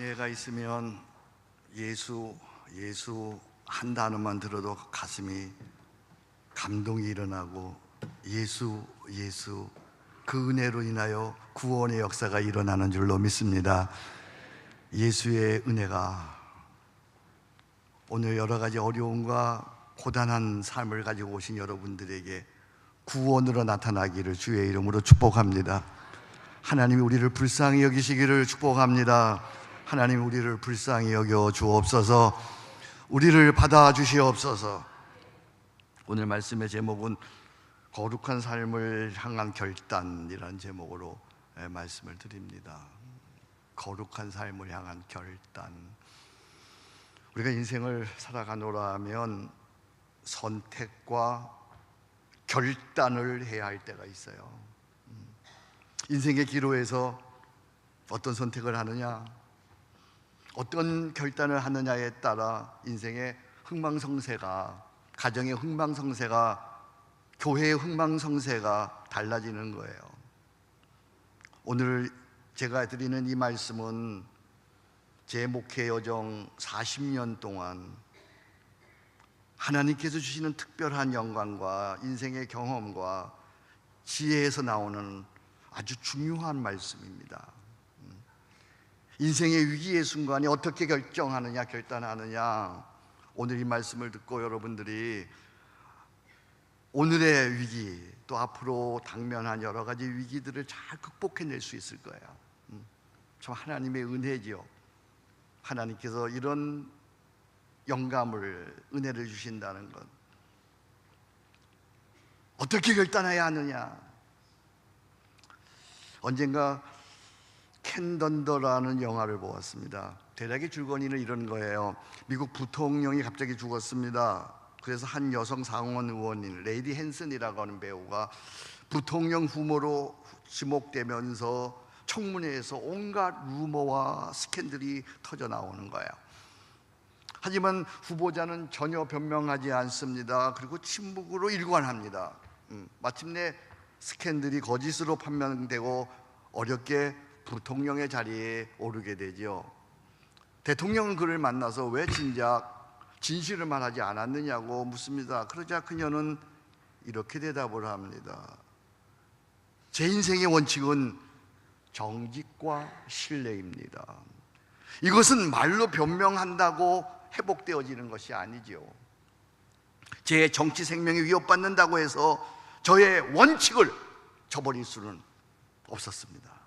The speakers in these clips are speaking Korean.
은혜가 있으면 예수 예수 한 단어만 들어도 가슴이 감동이 일어나고 예수 예수 그 은혜로 인하여 구원의 역사가 일어나는 줄로 믿습니다. 예수의 은혜가 오늘 여러 가지 어려움과 고단한 삶을 가지고 오신 여러분들에게 구원으로 나타나기를 주의 이름으로 축복합니다. 하나님이 우리를 불쌍히 여기시기를 축복합니다. 하나님 우리를 불쌍히 여겨 주옵소서. 우리를 받아 주시옵소서. 오늘 말씀의 제목은 거룩한 삶을 향한 결단이라는 제목으로 예, 말씀을 드립니다. 거룩한 삶을 향한 결단. 우리가 인생을 살아가노라 하면 선택과 결단을 해야 할 때가 있어요. 음. 인생의 기로에서 어떤 선택을 하느냐, 어떤 결단을 하느냐에 따라 인생의 흥망성쇠가, 가정의 흥망성쇠가, 교회의 흥망성쇠가 달라지는 거예요. 오늘 제가 드리는 이 말씀은 제 목회 여정 40년 동안 하나님께서 주시는 특별한 영광과 인생의 경험과 지혜에서 나오는 아주 중요한 말씀입니다. 음. 인생의 위기의 순간에 어떻게 결정하느냐, 결단하느냐. 오늘 이 말씀을 듣고 여러분들이 오늘의 위기 또 앞으로 당면한 여러 가지 위기들을 잘 극복해낼 수 있을 거예요. 음. 참 하나님의 은혜지요. 하나님께서 이런 영감을 은혜를 주신다는 것 어떻게 결단해야 하느냐 언젠가 캔던더라는 영화를 보았습니다 대략의 줄거리는 이런 거예요 미국 부통령이 갑자기 죽었습니다 그래서 한 여성 상원 의원인 레이디 헨슨이라고 하는 배우가 부통령 후보로 지목되면서 청문회에서 온갖 루머와 스캔들이 터져 나오는 거예요 하지만 후보자는 전혀 변명하지 않습니다. 그리고 침묵으로 일관합니다. 음, 마침내 스캔들이 거짓으로 판명되고 어렵게 부통령의 자리에 오르게 되지요. 대통령은 그를 만나서 왜 진작 진실을 말하지 않았느냐고 묻습니다. 그러자 그녀는 이렇게 대답을 합니다. 제 인생의 원칙은 정직과 신뢰입니다. 이것은 말로 변명한다고 회복되어지는 것이 아니지요. 제 정치 생명이 위협받는다고 해서 저의 원칙을 저버릴 수는 없었습니다.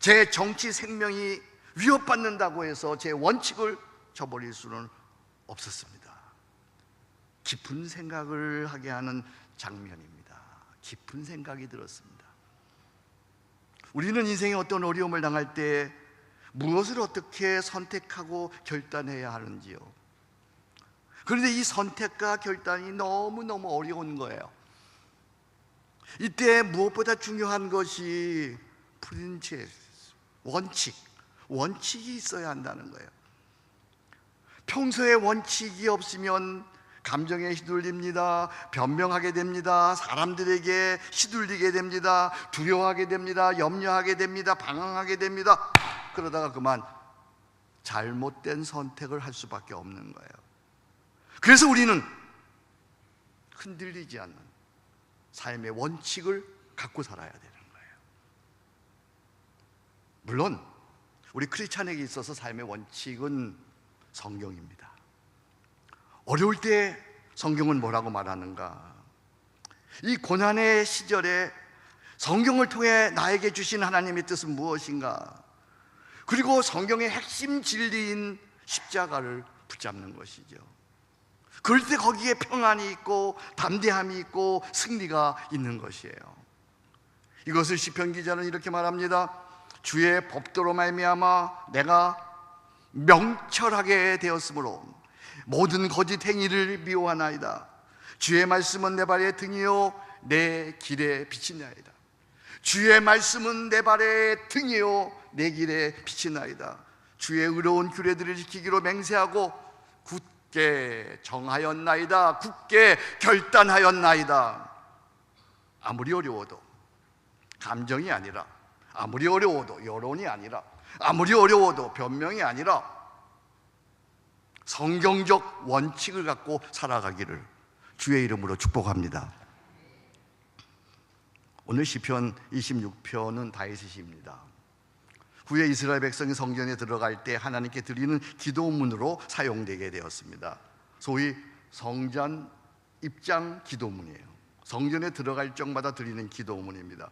제 정치 생명이 위협받는다고 해서 제 원칙을 저버릴 수는 없었습니다. 깊은 생각을 하게 하는 장면입니다. 깊은 생각이 들었습니다. 우리는 인생에 어떤 어려움을 당할 때 무엇을 어떻게 선택하고 결단해야 하는지요. 그런데 이 선택과 결단이 너무너무 어려운 거예요. 이때 무엇보다 중요한 것이 프린체 원칙, 원칙이 있어야 한다는 거예요. 평소에 원칙이 없으면 감정에 휘둘립니다. 변명하게 됩니다. 사람들에게 휘둘리게 됩니다. 두려워하게 됩니다. 염려하게 됩니다. 방황하게 됩니다. 그러다가 그만 잘못된 선택을 할 수밖에 없는 거예요. 그래서 우리는 흔들리지 않는 삶의 원칙을 갖고 살아야 되는. 물론 우리 크리스찬에게 있어서 삶의 원칙은 성경입니다. 어려울 때 성경은 뭐라고 말하는가? 이 고난의 시절에 성경을 통해 나에게 주신 하나님의 뜻은 무엇인가? 그리고 성경의 핵심 진리인 십자가를 붙잡는 것이죠. 그럴 때 거기에 평안이 있고 담대함이 있고 승리가 있는 것이에요. 이것을 시편 기자는 이렇게 말합니다. 주의 법도로 말미암아 내가 명철하게 되었으므로 모든 거짓 행위를 미워하나이다. 주의 말씀은 내 발의 등이요 내 길에 비치나이다. 주의 말씀은 내 발의 등이요 내 길에 빛이 나이다. 주의 의로운 규례들을 지키기로 맹세하고 굳게 정하였나이다. 굳게 결단하였나이다. 아무리 어려워도 감정이 아니라 아무리 어려워도 여론이 아니라 아무리 어려워도 변명이 아니라 성경적 원칙을 갖고 살아가기를 주의 이름으로 축복합니다. 오늘 시편 26편은 다윗의 시입니다. 후에 이스라엘 백성이 성전에 들어갈 때 하나님께 드리는 기도문으로 사용되게 되었습니다. 소위 성전 입장 기도문이에요. 성전에 들어갈 적마다 드리는 기도문입니다.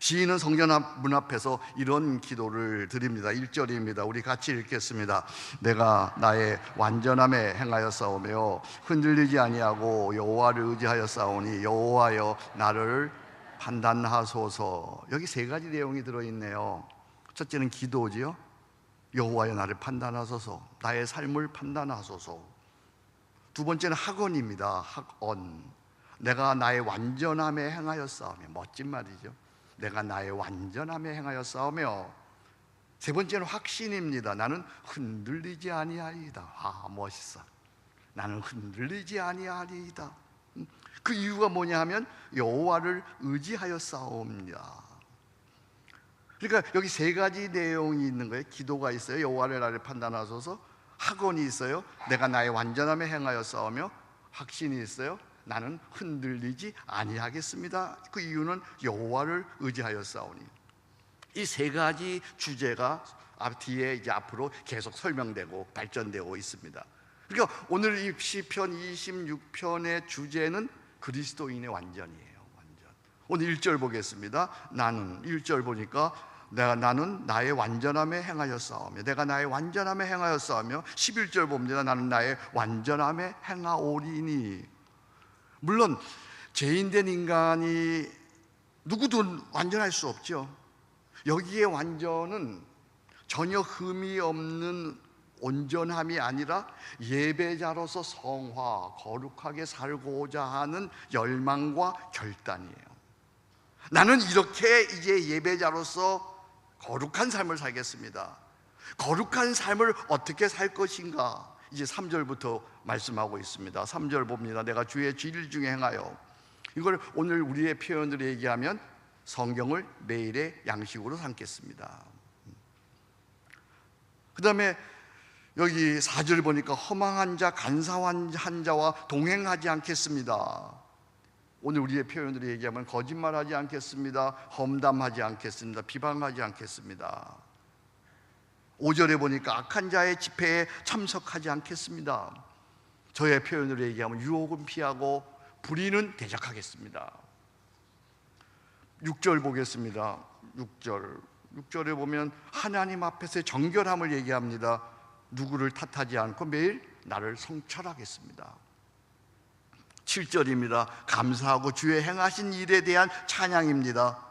시인은 성전 앞, 문 앞에서 이런 기도를 드립니다. 1절입니다. 우리 같이 읽겠습니다. 내가 나의 완전함에 행하여 싸우며 흔들리지 아니하고 여호와를 의지하여 싸우니 여호와여 나를 판단하소서. 여기 세 가지 내용이 들어 있네요. 첫째는 기도지요. 여호와여 나를 판단하소서. 나의 삶을 판단하소서. 두 번째는 학원입니다. 학원. 내가 나의 완전함에 행하여 싸우며 멋진 말이죠. 내가 나의 완전함에 행하여 싸우며 세 번째는 확신입니다. 나는 흔들리지 아니하리이다. 아 멋있어. 나는 흔들리지 아니하리이다. 음, 그 이유가 뭐냐 하면 여호와를 의지하여 싸웁니다. 그러니까 여기 세 가지 내용이 있는 거예요. 기도가 있어요. 여호와를 나를 판단하소서. 학원이 있어요. 내가 나의 완전함에 행하여 싸우며 확신이 있어요. 나는 흔들리지 아니하겠습니다. 그 이유는 여호와를 의지하여 싸우니. 이 세 가지 주제가 앞 뒤에 이제 앞으로 계속 설명되고 발전되고 있습니다. 그러니까 오늘 이 시편 26편의 주제는 그리스도인의 완전이에요. 완전. 오늘 1절 보겠습니다. 나는 1절 보니까 내가 나는 나의 완전함에 행하여 싸우며 내가 나의 완전함에 행하여 싸우며 11절 봅니다. 나는 나의 완전함에 행하오리니 물론 죄인된 인간이 누구도 완전할 수 없죠. 여기에 완전은 전혀 흠이 없는 온전함이 아니라 예배자로서 성화, 거룩하게 살고자 하는 열망과 결단이에요. 나는 이렇게 이제 예배자로서 거룩한 삶을 살겠습니다. 거룩한 삶을 어떻게 살 것인가? 이제 3절부터 말씀하고 있습니다. 3절 봅니다. 내가 주의 질 중에 행하여 이걸 오늘 우리의 표현으로 얘기하면 성경을 매일의 양식으로 삼겠습니다. 그 다음에 여기 4절 보니까 허망한 자, 간사한 자와 동행하지 않겠습니다. 오늘 우리의 표현으로 얘기하면 거짓말하지 않겠습니다. 험담하지 않겠습니다. 비방하지 않겠습니다. 5절에 보니까 악한 자의 집회에 참석하지 않겠습니다. 저의 표현으로 얘기하면 유혹은 피하고 불의는 대적하겠습니다. 6절 보겠습니다. 6절. 6절에 보면 하나님 앞에서의 정결함을 얘기합니다. 누구를 탓하지 않고 매일 나를 성찰하겠습니다. 7절입니다. 감사하고 주의 행하신 일에 대한 찬양입니다.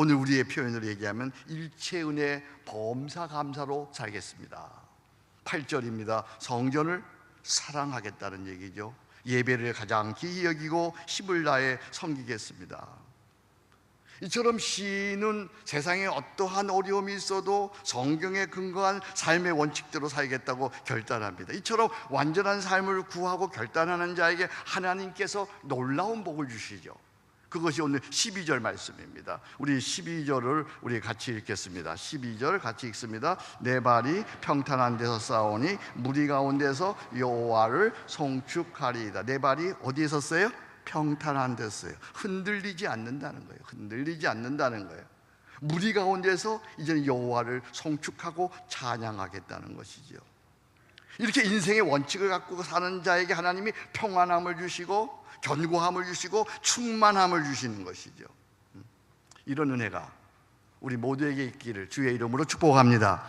오늘 우리의 표현으로 얘기하면 일체 은혜 범사 감사로 살겠습니다. 8절입니다. 성전을 사랑하겠다는 얘기죠. 예배를 가장 기히 여기고 힘을 다해 섬기겠습니다. 이처럼 시인은 세상에 어떠한 어려움이 있어도 성경에 근거한 삶의 원칙대로 살겠다고 결단합니다. 이처럼 완전한 삶을 구하고 결단하는 자에게 하나님께서 놀라운 복을 주시죠. 그것이 오늘 12절 말씀입니다. 우리 12절을 우리 같이 읽겠습니다. 12절 같이 읽습니다. 내 발이 평탄한 데서 싸우니 무리 가운데서 여호와를 송축하리이다. 내 발이 어디에 섰어요? 평탄한 데서요. 흔들리지 않는다는 거예요. 흔들리지 않는다는 거예요. 무리 가운데서 이제는 여호와를 송축하고 찬양하겠다는 것이죠. 이렇게 인생의 원칙을 갖고 사는 자에게 하나님이 평안함을 주시고 견고함을 주시고 충만함을 주시는 것이죠. 음. 이런 은혜가 우리 모두에게 있기를 주의 이름으로 축복합니다.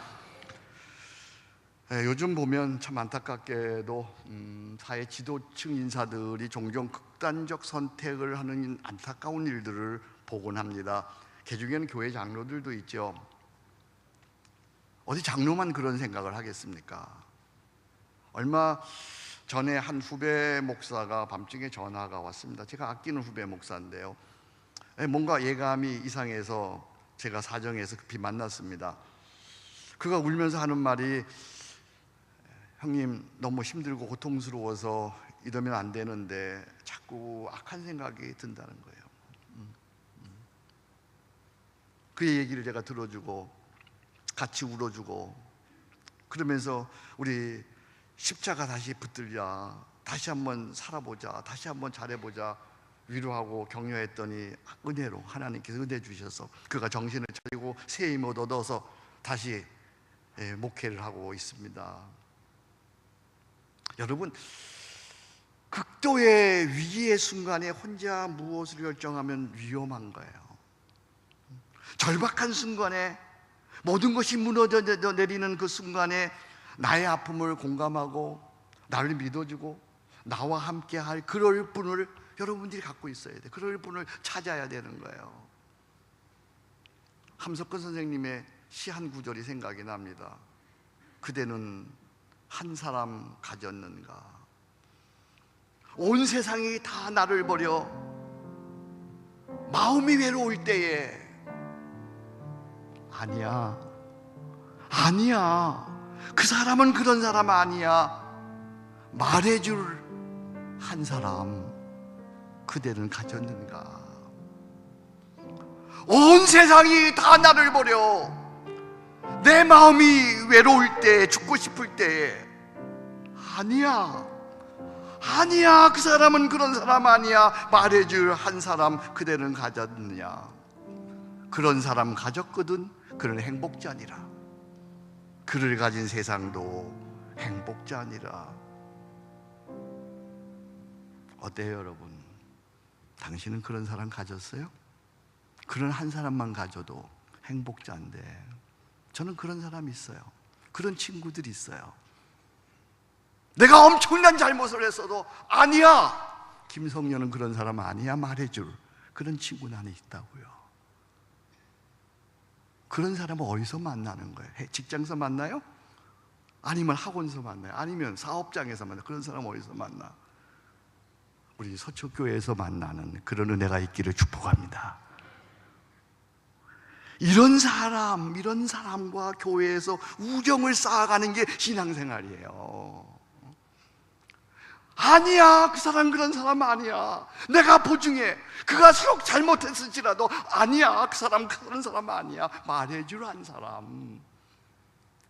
예, 요즘 보면 참 안타깝게도 음, 사회 지도층 인사들이 종종 극단적 선택을 하는 안타까운 일들을 보곤 합니다. 그 중에는 교회 장로들도 있죠. 어디 장로만 그런 생각을 하겠습니까? 얼마 전에 한 후배 목사가 밤중에 전화가 왔습니다. 제가 아끼는 후배 목사인데요. 예, 뭔가 예감이 이상해서 제가 사정해서 급히 만났습니다. 그가 울면서 하는 말이 형님 너무 힘들고 고통스러워서 이러면 안 되는데 자꾸 악한 생각이 든다는 거예요. 음, 음. 그의 얘기를 제가 들어주고 같이 울어주고 그러면서 우리 십자가 다시 붙들자 다시 한번 살아보자 다시 한번 잘해보자 위로하고 격려했더니 은혜로 하나님께서 은혜 주셔서 그가 정신을 차리고 새 힘을 얻어서 다시 예, 목회를 하고 있습니다. 여러분 극도의 위기의 순간에 혼자 무엇을 결정하면 위험한 거예요. 절박한 순간에 모든 것이 무너져 내리는 그 순간에 나의 아픔을 공감하고 나를 믿어주고 나와 함께 할 그럴 분을 여러분들이 갖고 있어야 돼. 그럴 분을 찾아야 되는 거예요. 함석근 선생님의 시 한 구절이 생각이 납니다. 그대는 한 사람 가졌는가? 온 세상이 다 나를 버려 마음이 외로울 때에 아니야. 아니야. 그 사람은 그런 사람 아니야. 말해줄 한 사람 그대는 가졌는가? 온 세상이 다 나를 버려 내 마음이 외로울 때 죽고 싶을 때 아니야. 아니야. 그 사람은 그런 사람 아니야. 말해줄 한 사람 그대는 가졌느냐? 그런 사람 가졌거든. 그는 행복자니라. 그를 가진 세상도 행복자니라. 어때요, 여러분? 당신은 그런 사람 가졌어요? 그런 한 사람만 가져도 행복자인데 저는 그런 사람이 있어요. 그런 친구들이 있어요. 내가 엄청난 잘못을 했어도 아니야. 김성녀는 그런 사람 아니야 말해줄 그런 친구 나는 있다고요. 그런 사람은 어디서 만나는 거예요? 직장에서 만나요? 아니면 학원에서 만나요? 아니면 사업장에서 만나요? 그런 사람 어디서 만나? 우리 서초교회에서 만나는 그런 은혜가 있기를 축복합니다. 이런 사람, 이런 사람과 교회에서 우정을 쌓아가는 게 신앙생활이에요. 아니야, 그 사람 그런 사람 아니야. 내가 보증해. 그가 서로 잘못했을지라도 아니야, 그 사람 그런 사람 아니야. 말해줄 한 사람.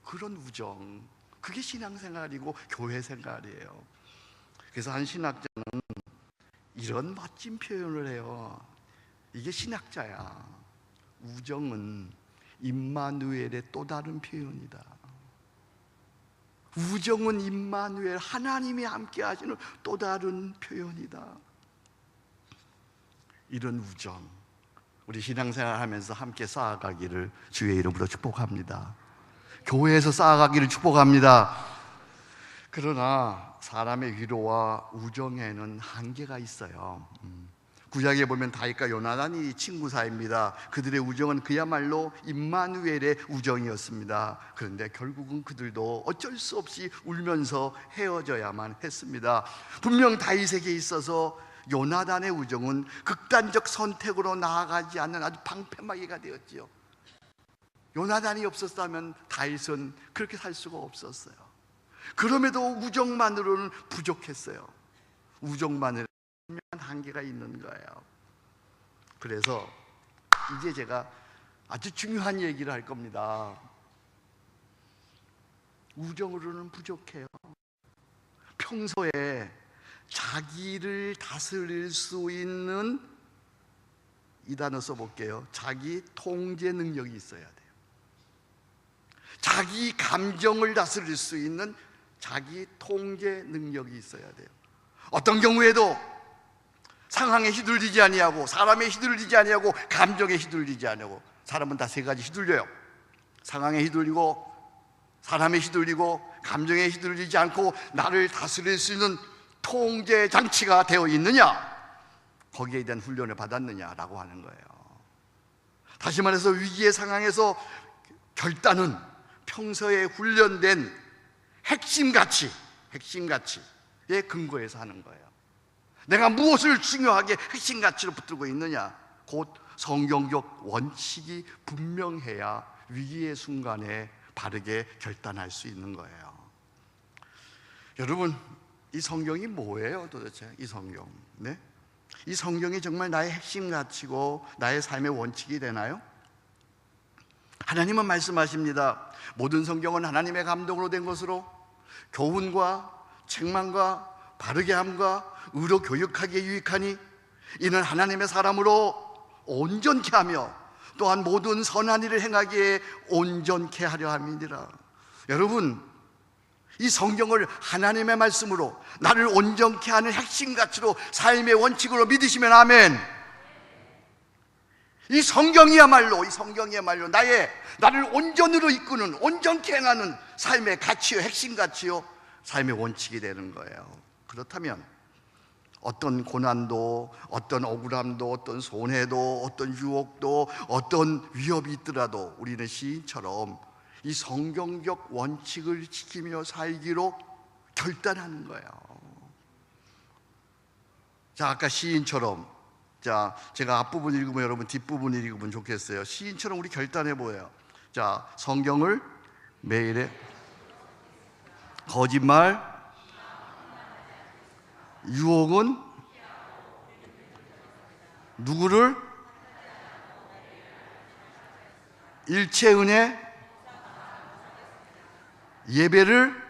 그런 우정. 그게 신앙생활이고 교회 생활이에요. 그래서 한 신학자는 이런 멋진 표현을 해요. 이게 신학자야. 우정은 임마누엘의 또 다른 표현이다. 우정은 임마누엘 하나님이 함께 하시는 또 다른 표현이다. 이런 우정 우리 신앙생활 하면서 함께 쌓아가기를 주의 이름으로 축복합니다. 교회에서 쌓아가기를 축복합니다. 그러나 사람의 위로와 우정에는 한계가 있어요. 음. 구약에 보면 다윗과 요나단이 친구 사이입니다. 그들의 우정은 그야말로 임마누엘의 우정이었습니다. 그런데 결국은 그들도 어쩔 수 없이 울면서 헤어져야만 했습니다. 분명 다윗에게 있어서 요나단의 우정은 극단적 선택으로 나아가지 않는 아주 방패막이가 되었지요. 요나단이 없었다면 다윗은 그렇게 살 수가 없었어요. 그럼에도 우정만으로는 부족했어요. 우정만 으로 한계가 있는 거예요. 그래서 이제 제가 아주 중요한 얘기를 할 겁니다. 우정으로는 부족해요. 평소에 자기를 다스릴 수 있는 이 단어 써볼게요. 자기 통제 능력이 있어야 돼요. 자기 감정을 다스릴 수 있는 자기 통제 능력이 있어야 돼요. 어떤 경우에도 상황에 휘둘리지 아니하고 사람에 휘둘리지 아니하고 감정에 휘둘리지 아니하고 사람은 다 세 가지 휘둘려요. 상황에 휘둘리고 사람에 휘둘리고 감정에 휘둘리지 않고 나를 다스릴 수 있는 통제 장치가 되어 있느냐? 거기에 대한 훈련을 받았느냐라고 하는 거예요. 다시 말해서 위기의 상황에서 결단은 평소에 훈련된 핵심 가치, 핵심 가치의 근거에서 하는 거예요. 내가 무엇을 중요하게 핵심 가치로 붙들고 있느냐? 곧 성경적 원칙이 분명해야 위기의 순간에 바르게 결단할 수 있는 거예요. 여러분, 이 성경이 뭐예요, 도대체? 이 성경. 네? 이 성경이 정말 나의 핵심 가치고 나의 삶의 원칙이 되나요? 하나님은 말씀하십니다. 모든 성경은 하나님의 감동으로 된 것으로 교훈과 책망과 바르게 함과 의로 교육하기에 유익하니 이는 하나님의 사람으로 온전케 하며 또한 모든 선한 일을 행하기에 온전케 하려 함이니라. 여러분, 이 성경을 하나님의 말씀으로 나를 온전케 하는 핵심 가치로 삶의 원칙으로 믿으시면 아멘. 이 성경이야말로 이 성경이야말로 나의 나를 온전으로 이끄는 온전케 행하는 삶의 가치요 핵심 가치요 삶의 원칙이 되는 거예요. 그렇다면 어떤 고난도 어떤 억울함도 어떤 손해도 어떤 유혹도 어떤 위협이 있더라도 우리는 시인처럼 이 성경적 원칙을 지키며 살기로 결단하는 거예요. 자, 아까 시인처럼 자, 제가 앞부분 읽으면 여러분 뒷부분 읽으면 좋겠어요. 시인처럼 우리 결단해 보여요. 자, 성경을 매일에 거짓말, 유혹은 누구를 일체 은혜 예배를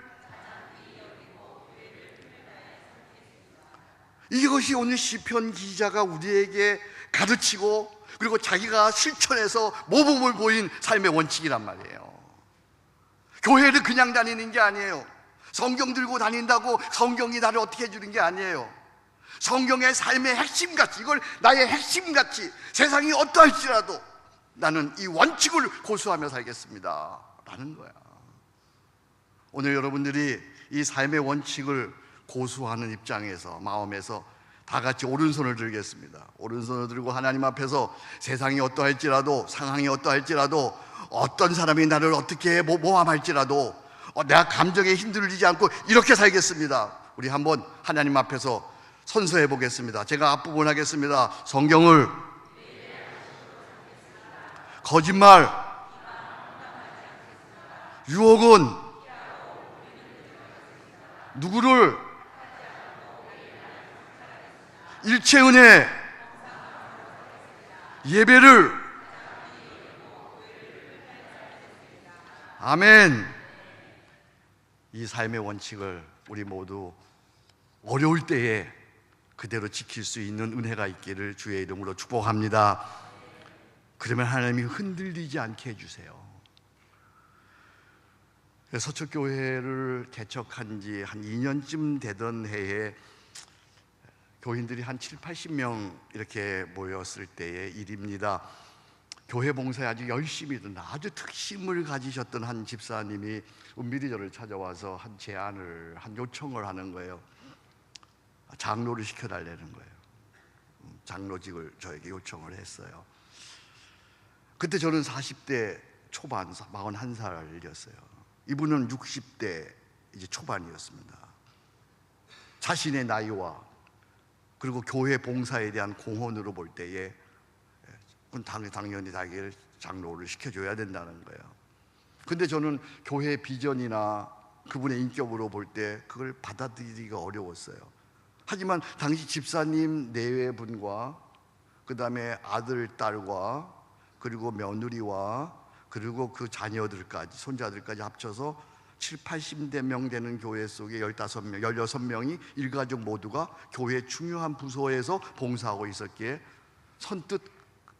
이것이 오늘 시편 기자가 우리에게 가르치고 그리고 자기가 실천해서 모범을 보인 삶의 원칙이란 말이에요. 교회를 그냥 다니는 게 아니에요. 성경 들고 다닌다고 성경이 나를 어떻게 해주는 게 아니에요. 성경의 삶의 핵심 가치, 이걸 나의 핵심 가치, 세상이 어떠할지라도 나는 이 원칙을 고수하며 살겠습니다. 라는 거야. 오늘 여러분들이 이 삶의 원칙을 고수하는 입장에서 마음에서 다 같이 오른손을 들겠습니다. 오른손을 들고 하나님 앞에서 세상이 어떠할지라도 상황이 어떠할지라도 어떤 사람이 나를 어떻게 모- 모함할지라도 어, 내가 감정에 힘들지 않고 이렇게 살겠습니다. 우리 한번 하나님 앞에서 선서해 보겠습니다. 제가 앞부분 하겠습니다. 성경을 거짓말 유혹은 누구를 일체 은혜 예배를 아멘 이 삶의 원칙을 우리 모두 어려울 때에 그대로 지킬 수 있는 은혜가 있기를 주의 이름으로 축복합니다. 그러면 하나님이 흔들리지 않게 해주세요. 서초교회를 개척한 지 한 2년쯤 되던 해에 교인들이 한 7, 80명 이렇게 모였을 때의 일입니다. 교회 봉사에 아주 열심히 든 아주 특심을 가지셨던 한 집사님이 은밀히 저를 찾아와서 한 제안을 한 요청을 하는 거예요. 장로를 시켜달라는 거예요. 음, 장로직을 저에게 요청을 했어요. 그때 저는 40대 초반, 41살이었어요. 이분은 60대 이제 초반이었습니다. 자신의 나이와 그리고 교회 봉사에 대한 공헌으로 볼 때에 그건 당- 당연히 자기를 장로를 시켜줘야 된다는 거예요. 근데 저는 교회 비전이나 그분의 인격으로 볼 때 그걸 받아들이기가 어려웠어요. 하지만 당시 집사님 네외 분과 그 다음에 아들, 딸과 그리고 며느리와 그리고 그 자녀들까지, 손자들까지 합쳐서 7, 80대 명 되는 교회 속에 15명, 16명이 일가족 모두가 교회 중요한 부서에서 봉사하고 있었기에 선뜻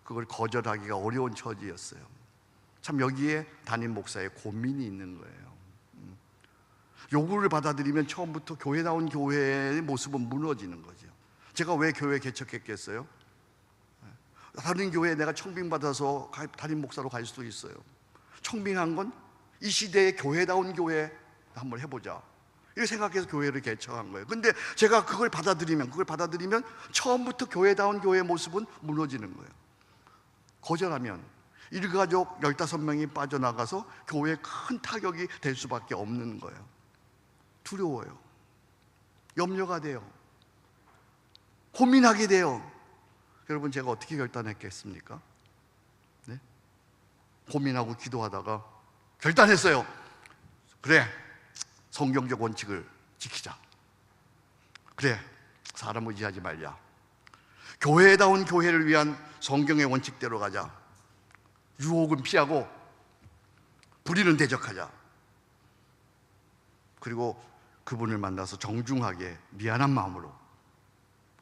그걸 거절하기가 어려운 처지였어요. 참 여기에 담임 목사의 고민이 있는 거예요. 음. 요구를 받아들이면 처음부터 교회다운 교회의 모습은 무너지는 거죠. 제가 왜 교회 개척했겠어요? 다른 교회에 내가 청빙받아서 가- 담임 목사로 갈 수도 있어요. 청빙한 건 이 시대의 교회다운 교회 한번 해보자. 이렇게 생각해서 교회를 개척한 거예요. 근데 제가 그걸 받아들이면, 그걸 받아들이면 처음부터 교회다운 교회의 모습은 무너지는 거예요. 거절하면 일가족 15명이 빠져나가서 교회에 큰 타격이 될 수밖에 없는 거예요. 두려워요. 염려가 돼요. 고민하게 돼요. 여러분 제가 어떻게 결단했겠습니까? 네? 고민하고 기도하다가 결단했어요. 그래. 성경적 원칙을 지키자. 그래. 사람 의지하지 말자. 교회다운 교회를 위한 성경의 원칙대로 가자. 유혹은 피하고 불의는 대적하자. 그리고 그분을 만나서 정중하게 미안한 마음으로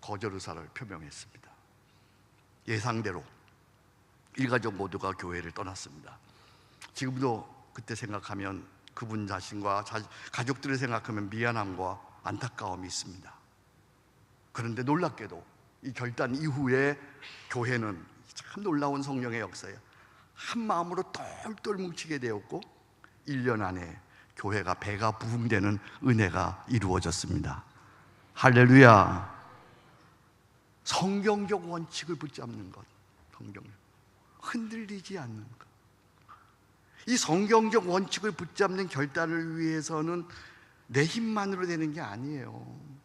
거절 의사를 표명했습니다. 예상대로 일가족 모두가 교회를 떠났습니다. 지금도 그때 생각하면 그분 자신과 자, 가족들을 생각하면 미안함과 안타까움이 있습니다. 그런데 놀랍게도 이 결단 이후에 교회는 참 놀라운 성령의 역사예요. 한 마음으로 똘똘 뭉치게 되었고 1년 안에 교회가 배가 부흥되는 은혜가 이루어졌습니다. 할렐루야. 성경적 원칙을 붙잡는 것. 성경. 흔들리지 않는 것. 이 성경적 원칙을 붙잡는 결단을 위해서는 내 힘만으로 되는 게 아니에요.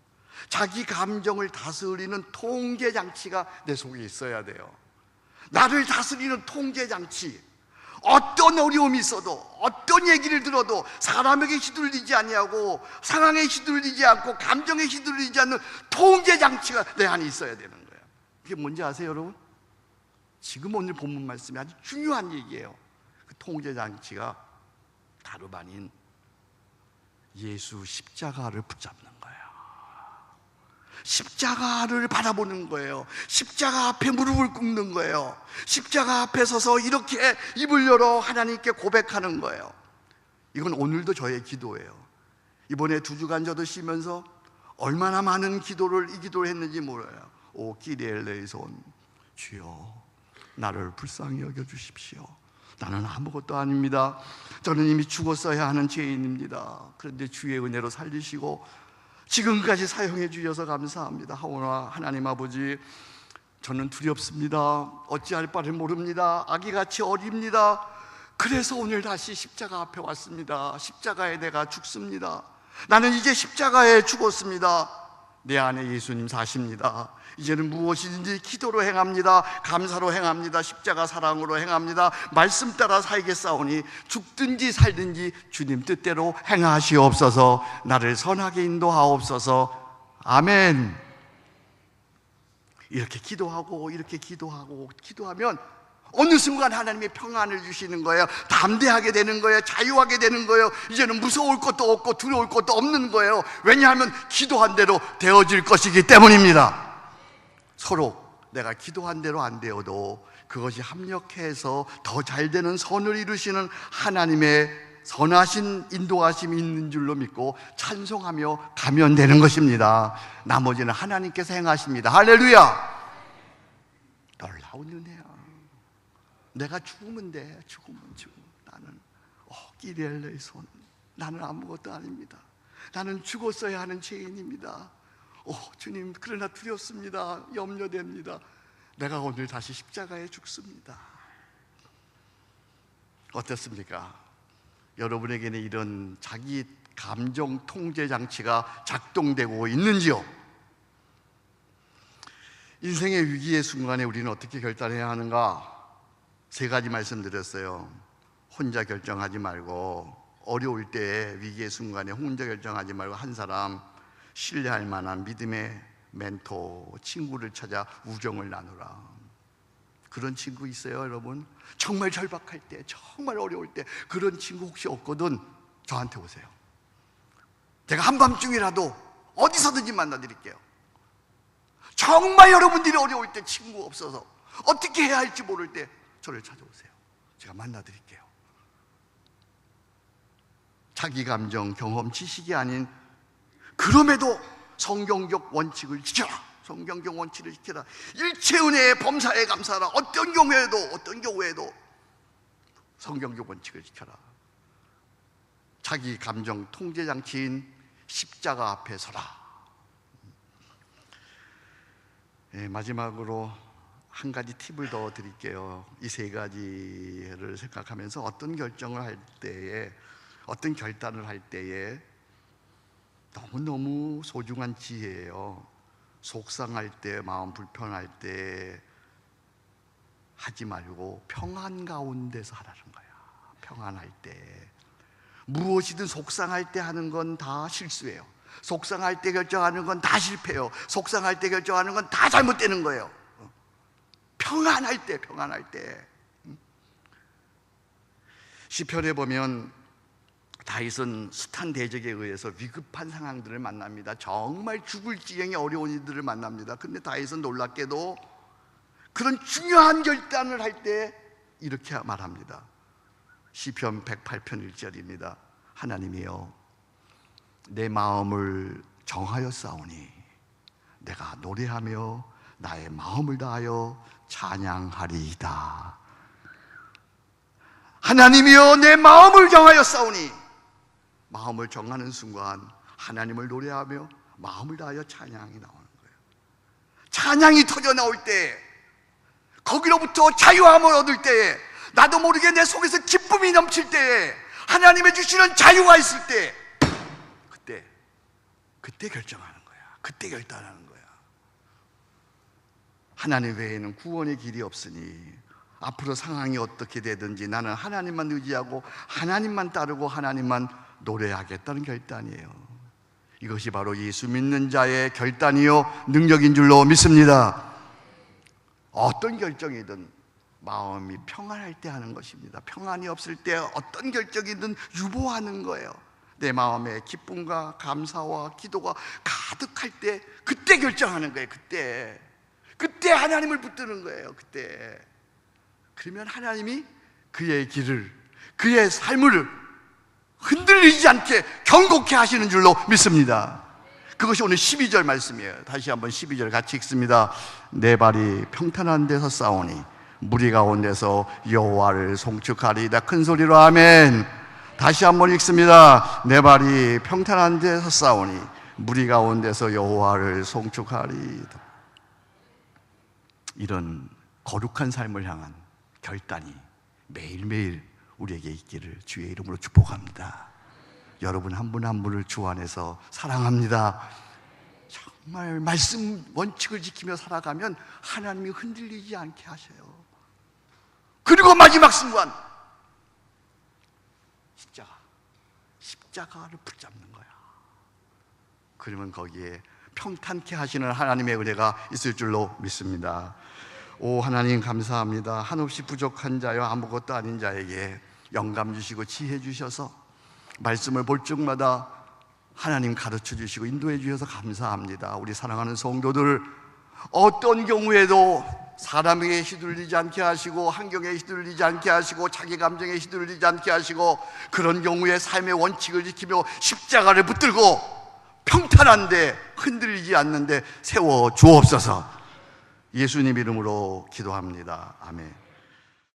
자기 감정을 다스리는 통제 장치가 내 속에 있어야 돼요. 나를 다스리는 통제 장치. 어떤 어려움이 있어도 어떤 얘기를 들어도 사람에게 휘둘리지 아니하고 상황에 휘둘리지 않고 감정에 휘둘리지 않는 통제 장치가 내 안에 있어야 되는 거예요. 이게 뭔지 아세요, 여러분? 지금 오늘 본문 말씀이 아주 중요한 얘기예요. 그 통제 장치가 다름 아닌 예수 십자가를 붙잡는. 십자가를 바라보는 거예요. 십자가 앞에 무릎을 꿇는 거예요. 십자가 앞에 서서 이렇게 입을 열어 하나님께 고백하는 거예요. 이건 오늘도 저의 기도예요. 이번에 두 주간 저도 쉬면서 얼마나 많은 기도를 이 기도를 했는지 몰라요. 오 기리엘레이손 주여 나를 불쌍히 여겨 주십시오. 나는 아무것도 아닙니다. 저는 이미 죽었어야 하는 죄인입니다. 그런데 주의 은혜로 살리시고 지금까지 사용해 주셔서 감사합니다. 하오나 하나님 아버지 저는 두렵습니다. 어찌할 바를 모릅니다. 아기같이 어립니다. 그래서 오늘 다시 십자가 앞에 왔습니다. 십자가에 내가 죽습니다. 나는 이제 십자가에 죽었습니다. 내 안에 예수님 사십니다. 이제는 무엇이든지 기도로 행합니다. 감사로 행합니다. 십자가 사랑으로 행합니다. 말씀 따라 살겠사오니 죽든지 살든지 주님 뜻대로 행하시옵소서. 나를 선하게 인도하옵소서. 아멘. 이렇게 기도하고 이렇게 기도하고 기도하면 어느 순간 하나님의 평안을 주시는 거예요. 담대하게 되는 거예요. 자유하게 되는 거예요. 이제는 무서울 것도 없고 두려울 것도 없는 거예요. 왜냐하면 기도한 대로 되어질 것이기 때문입니다. 서로 내가 기도한 대로 안 되어도 그것이 합력해서 더 잘 되는 선을 이루시는 하나님의 선하신 인도하심이 있는 줄로 믿고 찬송하며 가면 되는 것입니다. 나머지는 하나님께서 행하십니다. 할렐루야! 놀라운 은혜야. 내가 죽으면 돼. 죽으면 죽으면 나는 어, 기리엘레의 손. 나는 아무것도 아닙니다. 나는 죽었어야 하는 죄인입니다. 오, 주님, 그러나 두렵습니다. 염려됩니다. 내가 오늘 다시 십자가에 죽습니다. 어떻습니까? 여러분에게는 이런 자기 감정 통제 장치가 작동되고 있는지요? 인생의 위기의 순간에 우리는 어떻게 결단해야 하는가? 세 가지 말씀드렸어요. 혼자 결정하지 말고 어려울 때 위기의 순간에 혼자 결정하지 말고 한 사람 신뢰할 만한 믿음의 멘토, 친구를 찾아 우정을 나누라. 그런 친구 있어요, 여러분? 정말 절박할 때, 정말 어려울 때 그런 친구 혹시 없거든 저한테 오세요. 제가 한밤중이라도 어디서든지 만나 드릴게요. 정말 여러분들이 어려울 때 친구 없어서 어떻게 해야 할지 모를 때 저를 찾아오세요. 제가 만나 드릴게요. 자기 감정, 경험, 지식이 아닌 그럼에도 성경적 원칙을 지켜라. 성경적 원칙을 지켜라. 일체 은혜의 범사에 감사하라. 어떤 경우에도 어떤 경우에도 성경적 원칙을 지켜라. 자기 감정 통제 장치인 십자가 앞에 서라. 네, 마지막으로 한 가지 팁을 더 드릴게요. 이 세 가지를 생각하면서 어떤 결정을 할 때에 어떤 결단을 할 때에 너무너무 소중한 지혜예요. 속상할 때, 마음 불편할 때 하지 말고 평안 가운데서 하라는 거야. 평안할 때. 무엇이든 속상할 때 하는 건 다 실수예요. 속상할 때 결정하는 건 다 실패예요. 속상할 때 결정하는 건 다 잘못되는 거예요. 평안할 때, 평안할 때. 시편에 보면 다윗은 숱한 대적에 의해서 위급한 상황들을 만납니다. 정말 죽을 지경에 어려운 이들을 만납니다. 근데 다윗은 놀랍게도 그런 중요한 결단을 할 때 이렇게 말합니다. 시편 108편 1절입니다. 하나님이여 내 마음을 정하여 싸우니 내가 노래하며 나의 마음을 다하여 찬양하리이다. 하나님이여 내 마음을 정하여 싸우니 마음을 정하는 순간 하나님을 노래하며 마음을 다하여 찬양이 나오는 거예요. 찬양이 터져 나올 때 거기로부터 자유함을 얻을 때에 나도 모르게 내 속에서 기쁨이 넘칠 때에 하나님의 주시는 자유가 있을 때 그때 그때 결정하는 거야. 그때 결단하는 거야. 하나님 외에는 구원의 길이 없으니 앞으로 상황이 어떻게 되든지 나는 하나님만 의지하고 하나님만 따르고 하나님만 노래하겠다는 결단이에요. 이것이 바로 예수 믿는 자의 결단이요 능력인 줄로 믿습니다. 어떤 결정이든 마음이 평안할 때 하는 것입니다. 평안이 없을 때 어떤 결정이든 유보하는 거예요. 내 마음에 기쁨과 감사와 기도가 가득할 때 그때 결정하는 거예요. 그때 그때 하나님을 붙드는 거예요. 그때 그러면 하나님이 그의 길을 그의 삶을 흔들리지 않게 경고케 하시는 줄로 믿습니다. 그것이 오늘 12절 말씀이에요. 다시 한번 12절 같이 읽습니다. 내 발이 평탄한 데서 싸우니 무리 가운데서 여호와를 송축하리이다. 큰 소리로 아멘. 다시 한번 읽습니다. 내 발이 평탄한 데서 싸우니 무리 가운데서 여호와를 송축하리이다. 이런 거룩한 삶을 향한 결단이 매일매일 우리에게 있기를 주의 이름으로 축복합니다. 여러분 한분한 분을 주 안에서 사랑합니다. 정말 말씀 원칙을 지키며 살아가면 하나님이 흔들리지 않게 하셔요. 그리고 마지막 순간 십자가 십자가를 붙잡는 거야. 그러면 거기에 평탄케 하시는 하나님의 은혜가 있을 줄로 믿습니다. 오 하나님 감사합니다. 한없이 부족한 자여 아무것도 아닌 자에게 영감 주시고 지혜 주셔서 말씀을 볼 적마다 하나님 가르쳐 주시고 인도해 주셔서 감사합니다. 우리 사랑하는 성도들 어떤 경우에도 사람에게 휘둘리지 않게 하시고 환경에 휘둘리지 않게 하시고 자기 감정에 휘둘리지 않게 하시고 그런 경우에 삶의 원칙을 지키며 십자가를 붙들고 평탄한데 흔들리지 않는데 세워 주옵소서. 예수님 이름으로 기도합니다. 아멘.